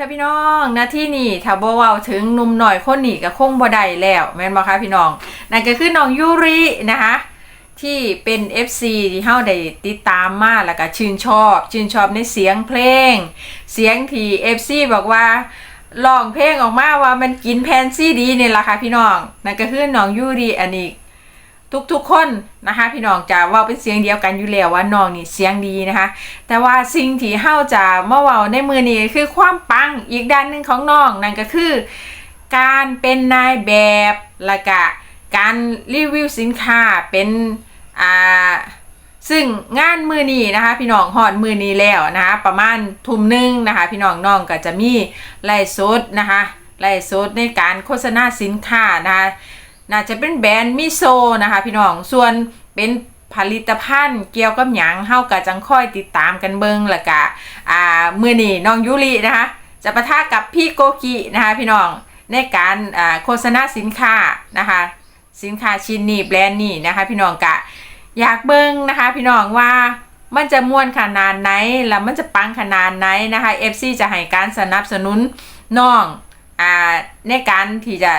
ค่ะพี่น้องนาที่นี่ถ้าบ่เว้าถึงหนุ่มหน่อยคนนี้ก็คงบ่ได้แล้วแม่นบ่คะพี่น้อง นั่นก็คือน้องยูรินะคะ ที่เป็น FC ที่เฮาได้ติดตามมาแล้วก็ชื่นชอบ ชื่นชอบในเสียงเพลง เสียงที่ FC บอกว่าร้องเพลงออกมาว่ามันกินแพนซีดีนี่ล่ะค่ะพี่น้อง นั่นก็คือน้องยูริอันนี้ ทุกๆคนนะคะพี่น้องจะว่าเป็นเสียงเดียวกันอยู่แล้วว่าน้องนี่เสียงดีนะคะ แต่ว่าสิ่งที่เฮาจะมาเว้าในมือนี้คือความปังอีกด้านหนึ่งของน้องนั่นก็คือ การเป็นนายแบบและก็การรีวิวสินค้าเป็นอ่าซึ่งงานมือนี้นะคะ พี่น้องหอดมือนี้แล้วนะคะประมาณทุ่มหนึ่งนะคะพี่น้องน้องก็จะมีไลฟ์สดนะคะไลฟ์สดในการโฆษณาสินค้านะคะ น่าจะเป็นแบรนด์มิโซนะคะ พี่น้อง ส่วนเป็นผลิตภัณฑ์เกี่ยวกับหยังเฮาก็จังค่อยติดตามกันเบิงล้วก็อ่ามื้อนี้น้องยูรินะคะ จะประทะกับพี่โกกินะคะ พี่น้องในการอ่าโฆษณาสินค้านะคะ สินค้าชิ้นนี้แบรนด์นี้นะคะ พี่น้องกะอยากเบิงนะคะ พี่น้องว่ามันจะม่วนขนาดไหนแล้วมันจะปังขนาดไหนนะคะ FC จะให้การสนับสนุนน้องอ่าในการที่จะ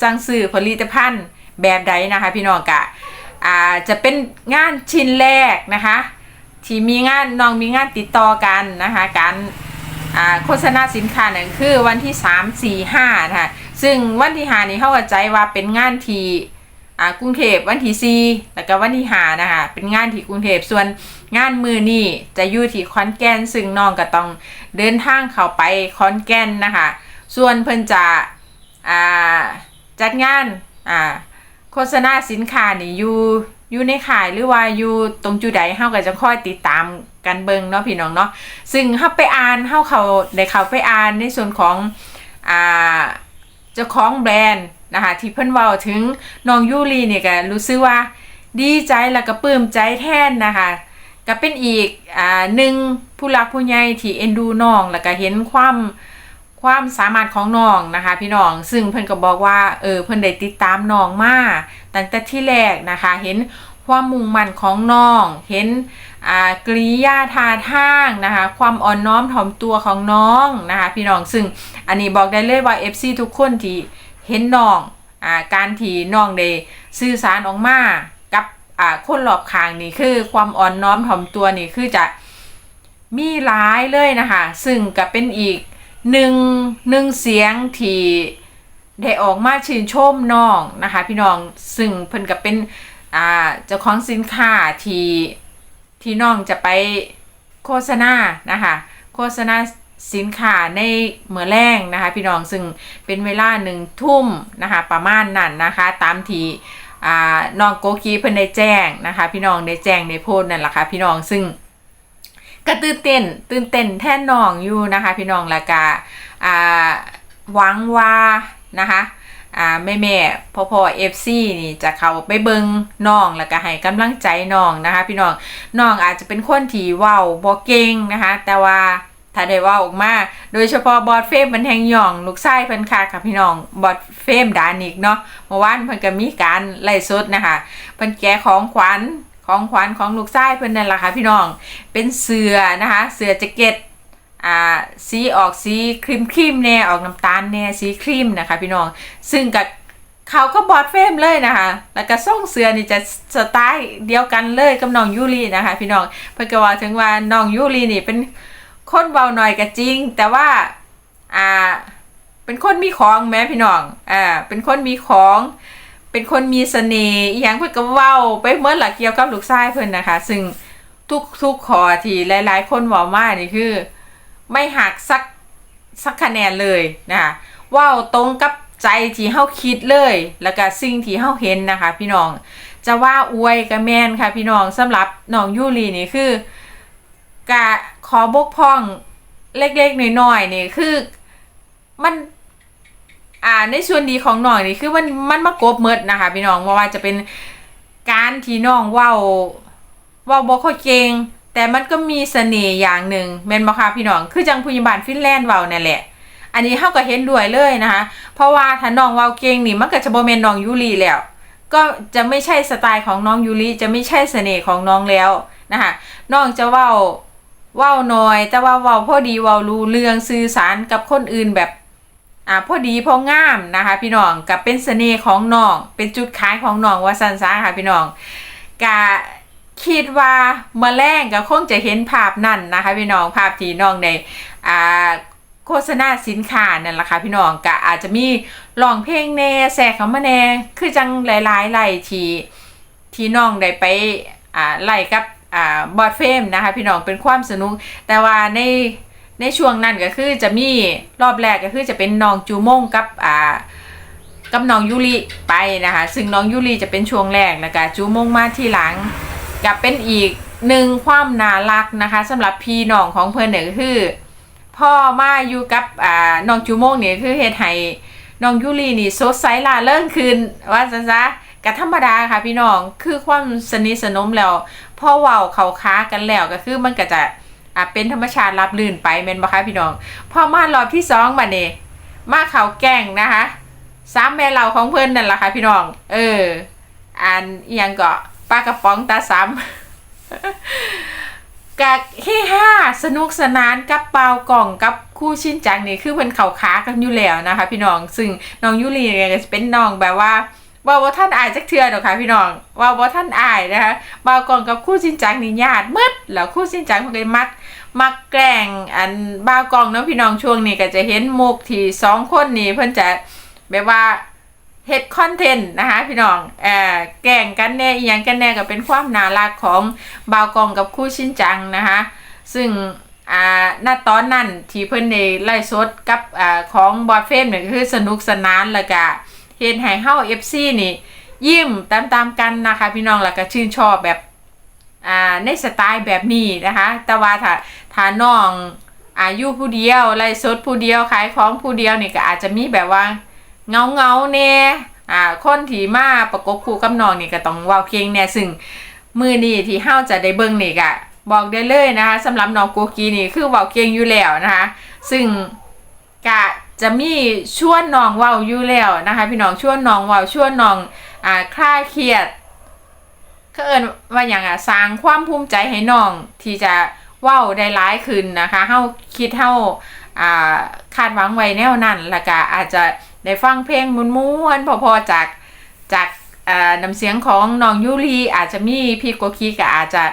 สั่งซื้อผลิตภัณฑ์แบบใดนะคะพี่น้องกะอ่าจะเป็นงานชิ้นแรกนะคะที่มีงานน้องมีงานติดต่อกันนะคะการอ่าโฆษณาสินค้านั่นคือวันที่ 3 4 5นะคะซึ่งวันที่5นี้เข้าใจว่าเป็นงานที่อ่ากรุงเทพวันที่4แล้วก็วันที่5นะคะเป็นงานที่กรุงเทพส่วนงานมือนี่จะอยู่ที่ขอนแก่นซึ่งน้องก็ต้องเดินทางเข้าไปขอนแก่นนะคะส่วนเพิ่นจะอ่า จัดงานอ่าโฆษณาสินค้านี่อยู่อยู่ในขายหรือว่าอยู่ตรงจุดใดเฮาก็จะค่อยติดตามกันเบิงเนาะพี่น้องเนาะซึ่งเฮาไปอ่านเฮาเขาได้เข้าไปอ่านในส่วนของอ่าเจ้าของแบรนด์นะคะที่เพิ่นเว้าถึงน้องยูรีเนี่ยก็รู้สึกว่าดีใจแล้วก็ปลื้มใจแทนนะคะก็เป็นอีกอ่าหนึ่งผู้หลักผู้ใหญ่ที่เอ็นดูน้องแล้วก็เห็นความ ความสามารถของน้องนะคะ พี่น้องซึ่งเพิ่นก็บอกว่าเออเพิ่นได้ติดตามน้องมาตั้งแต่ที่แรกนะคะ เห็นความมุ่งมั่นของน้อง เห็นอ่ากริยาท่าทางนะคะ ความอ่อนน้อมถ่อมตัวของน้องนะคะ พี่น้องซึ่งอันนี้บอกได้เลยว่า FC ทุกคนที่เห็นน้องอ่าการที่น้องได้สื่อสารออกมากับอ่าคนรอบข้างนี่คือความอ่อนน้อมถ่อมตัวนี่คือจะมีหลายเลยนะคะ ซึ่งก็เป็นอีก หนึ่งหนึ่งเสียงที่ได้ออกมาชื่นชมน้องนะคะ พี่น้องซึ่งเพิ่นก็เป็นอ่าเจ้าของสินค้าที่ที่น้องจะไปโฆษณานะคะโฆษณาสินค้าในเมื่อแรงนะคะ พี่น้องซึ่งเป็นเวลาหนึ่งทุ่มนะคะประมาณนั้นนะคะ ตามที่อ่าน้องโกกีเพิ่นได้แจ้งนะคะ พี่น้องได้แจ้งในโพสนั่นแหละค่ะพี่น้องซึ่ง ก็ตื่นเต้น ตื่นเต้นแท่นน้องอยู่นะคะ พี่น้องละกาอ่าหวังว่านะคะอ่าแม่แม่พ่อพ่อเอฟซีนี่จะเข้าไปเบิงน้องแล้วก็ให้กำลังใจน้องนะคะ พี่น้องน้องอาจจะเป็นคนที่ว้าบ่เก่งนะคะ แต่ว่าถ้าได้ว่าออกมา โดยเฉพาะบอดเฟมมันแทงหย่อง ลูกไส้เพิ่นค่ะค่ะพี่น้องบอดเฟมดานิกเนาะเมื่อวานเพิ่นก็มีการไล่สดนะคะเพิ่นแกะของขวัญ ของขวัญของลูกไส้เพิ่นนั่นแหละค่ะพี่น้อง เป็นเสือนะคะ เสือแจ็คเก็ตอ่าสีออกสีครีมครีมแน่ออกน้ำตาลแน่สีครีมนะคะ พี่น้อง ซึ่งกับเขาก็บอดเฟมเลยนะคะ แล้วก็ส่งเสือนี่จะสไตล์เดียวกันเลยกับน้องยูรีนะคะ พี่น้อง เพื่อก็ว่าถึงว่าน้องยูรีนี่เป็นคนเบาหน่อยก็จริง แต่ว่าอ่าเป็นคนมีของแม้พี่น้องอ่าเป็นคนมีของ เป็นคนมีเสน่ห์อย่างเพื่อนก็เว้าไปเมื่อหลักเกี่ยวกับลูกชายเพื่อนนะคะ ซึ่งทุกทุกขอที่หลาย ๆ คนเว่ามานี่คือ ไม่หักสักสักคะแนนเลยนะคะว้าตรงกับใจที่เฮาคิดเลย แล้วก็สิ่งที่เฮาเห็นนะคะ พี่น้อง จะว่าอวยก็แมนค่ะ พี่น้องสำหรับน้องยูรีนี่คือกะขอบกพร่องเล็กๆน้อยๆนี่คือมัน อ่าในส่วนดีของน้องนี่คือมันมันมากบเมดนะคะ พี่น้องว่าว่าจะเป็นการที่น้องว้าว้าบ่ค่อยเก่งแต่มันก็มีเสน่ห์อย่างหนึ่งแม่นบ่คะพี่น้องคือจังผู้ใหญ่บ้านฟินแลนด์เว้านั่นแหละ อันนี้เฮาก็เห็นด้วยเลยนะคะ เพราะว่าถ้าน้องเว้าเก่งนี่มันก็จะบ่แม่นน้องยูรีแล้ว ก็จะไม่ใช่สไตล์ของน้องยูริจะไม่ใช่เสน่ห์ของน้องแล้วนะคะน้องจะเว้าเว้าน้อย แต่ว่าเว้าพอดีเว้ารู้เรื่องสื่อสารกับคนอื่นแบบ อ่าพอดีพองามนะคะ พี่น้องกับเป็นเสน่ห์ของน้อง เป็นจุดขายของน้องว่าสันซาค่ะพี่น้องกะคิดว่าเมื่อแรงก็คงจะเห็นภาพนั่นนะคะพี่น้องภาพที่น้องในอ่าโฆษณาสินค้านั่นแหละค่ะพี่น้องกะอาจจะมีร้องเพลงแน่แทรกเขามาแน่คือจังหลายๆไล่ที่ที่น้องได้ไปอ่าไล่กับอ่าบอดเฟมนะคะพี่น้องเป็นความสนุกแต่ว่าใน ในช่วงนั้นก็คือจะมีรอบแรกก็คือจะเป็นน้องจูมงกับอ่ากับน้องยูริไปนะคะ ซึ่งน้องยูริจะเป็นช่วงแรกนะคะจูมงมาที่หลังกับเป็นอีกหนึ่งความน่ารักนะคะสำหรับพี่น้องของเพื่อนเนี่ยคือ พ่อมาอยู่กับอ่าน้องจูมงเนี่ยคือเฮ็ดให้น้องยูรินี่สดใสล่าเริ่งขึ้นว่าซะซะกับธรรมดาค่ะพี่น้องคือความสนิทสนมแล้วพ่อเว้าเขาค้ากันแล้วก็คือมันก็จะ อ่าเป็นธรรมชาติรับลื่นไปแม่นบ่คะพี่น้องพอมารอบที่สองบัดนี้มาเขาแกล้งนะคะสามแม่เราของเพื่อนนั่นแหละค่ะพี่น้อง เอออันยังก็ปลากระป๋องตาซ้ำกะเฮฮาสนุกสนานกับเปากล่องกับคู่ชินจังนี่คือเพิ่นเขาขากันอยู่แล้วนะคะ พี่น้อง ซึ่งน้องยุรีเนี่ยเป็นน้องแบบว่า ว่าว่าท่านอายจักเทือดอกค่ะพี่น้องว่าว่าท่านอายนะคะเปากล่องกับคู่ชินจังนี่ญาติมืดแล้วคู่ชินจังเพิ่นก็มัก มักแกล้งอันบ้าวกองเนาะพี่น้องช่วงนี้ก็จะเห็นมุกที่สองคนนี้เพิ่นจะแบบว่าเฮ็ดคอนเทนต์นะคะพี่น้องเอ่อแกล้งกันแน่อีหยังกันแน่ก็เป็นความน่ารักของบาวกองกับคู่ชินจังนะคะซึ่งอ่าณตอนนั้นที่เพิ่นได้ไล่สดกับอ่าของบอดเฟมเนี่ยคือสนุกสนานแล้วก็ เฮ็ดให้เฮา FC นี่ ยิ้มตามๆกันนะคะ พี่น้องแล้วก็ชื่นชอบแบบอ่าในสไตล์แบบนี้นะคะ แต่ว่าถ้าถ้าน้องอายุผู้เดียวไล่สดผู้เดียวขายของผู้เดียวนี่ก็อาจจะมีแบบว่าเงาเงาๆแน่อ่าคนที่มาประกบคู่กับน้องนี่ก็ต้องว้าเก่งแน่ซึ่งมือนี้ที่เฮาจะได้เบิ่งนี่ก็บอกได้เลยนะคะสำหรับน้องโกกีนี่คือว้าเก่งอยู่แล้วนะคะ ซึ่งกะ จะมีชวนน้องเว้าอยู่แล้วนะคะ พี่น้องชวนน้องเว้าชวนน้องอ่าคลายเครียดก็เอินว่าอย่างอะสร้างความภูมิใจให้น้องที่จะเว้าได้ร้ายขึ้นนะคะเฮาคิดเฮาอ่าคาดหวังไว้แนวนั้นแล้วก็อาจจะได้ฟังเพลงมุนมวนพอๆจากจากอ่าน้ำเสียงของน้องยูรีอาจจะมีพี่โกคีก็อาจจะ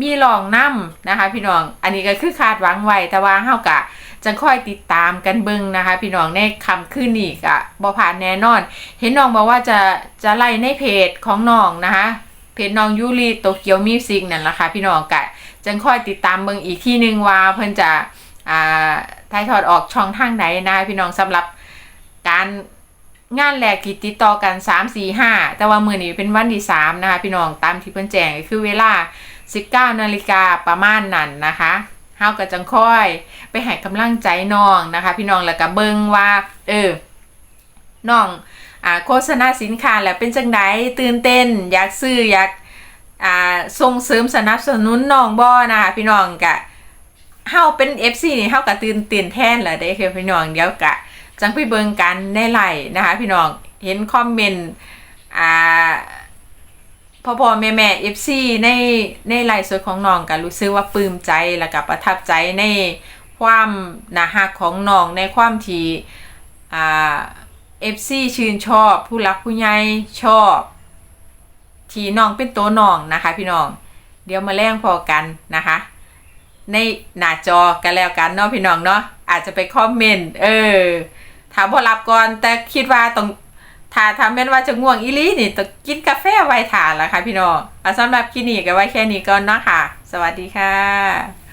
มีลองนํนะคะ พี่น้อง อันนี้ก็คือคาดหวังไว้แต่ว่าเฮากะ จะค่อยติดตามกันเบิ่งนะคะ พี่น้องในคำคืนนี้ก็บ่ผ่านแน่นอน เห็นน้องบอกว่าจะจะไล่ในเพจของน้องนะคะ เพจน้องยูริโตเกียวมิวสิกนั่นแหละค่ะพี่น้องกะจังค่อยติดตามเบิ่งอีกที่หนึ่งว่าเพิ่นจะอ่าถ่ายทอดออกช่องทางไหนนะพี่น้องสำหรับการงานแรกที่ติดต่อกัน 3 4 5 แต่ว่ามื้อนี้เป็นวันที่3นะคะ พี่น้องตามที่เพิ่นแจ้งก็คือเวลา 19นาฬิกาประมาณนั้นนะคะ เฮาก็จังค่อย ไปให้กำลังใจน้องนะคะ พี่น้องแล้วก็เบิ่งว่า เออน้องอ่าโฆษณาสินค้าแล้วเป็นจังไดตื่นเต้น อยากซื้ออยากอ่าส่งเสริมสนับสนุนน้องบ่นะคะพี่น้องกะเฮาเป็น FC นี่เฮาก็ตื่นเต้นแทนแหละเด้คือพี่น้องเดี๋ยวกะจังไปเบิ่งกันในไลน์นะคะ พี่น้องเห็นคอมเมนต์อ่า พ่อพ่อแม่แม่ FC ในในไลฟ์สดของน้องก็รู้สึกว่าปลื้มใจแล้วก็ประทับใจในความน่าฮักของน้องในความที่อ่า FC ชื่นชอบ ผู้รักผู้ใหญ่ชอบที่น้องเป็นตัวน้องนะคะ พี่น้อง เดี๋ยวมาแล่งพอกันนะคะ ในหน้าจอกันแล้วกันเนาะพี่น้องเนาะอาจจะไปคอมเมนต์เออถามพอรับก่อนแต่คิดว่าต้อง ถ้าทำเป็นว่าจะง่วงอีลีนี่ต้องกินกาแฟไว้ทานแล้วค่ะพี่น้องสำหรับคลินิกก็ไว้แค่นี้ก่อนเนาะค่ะ สวัสดีค่ะ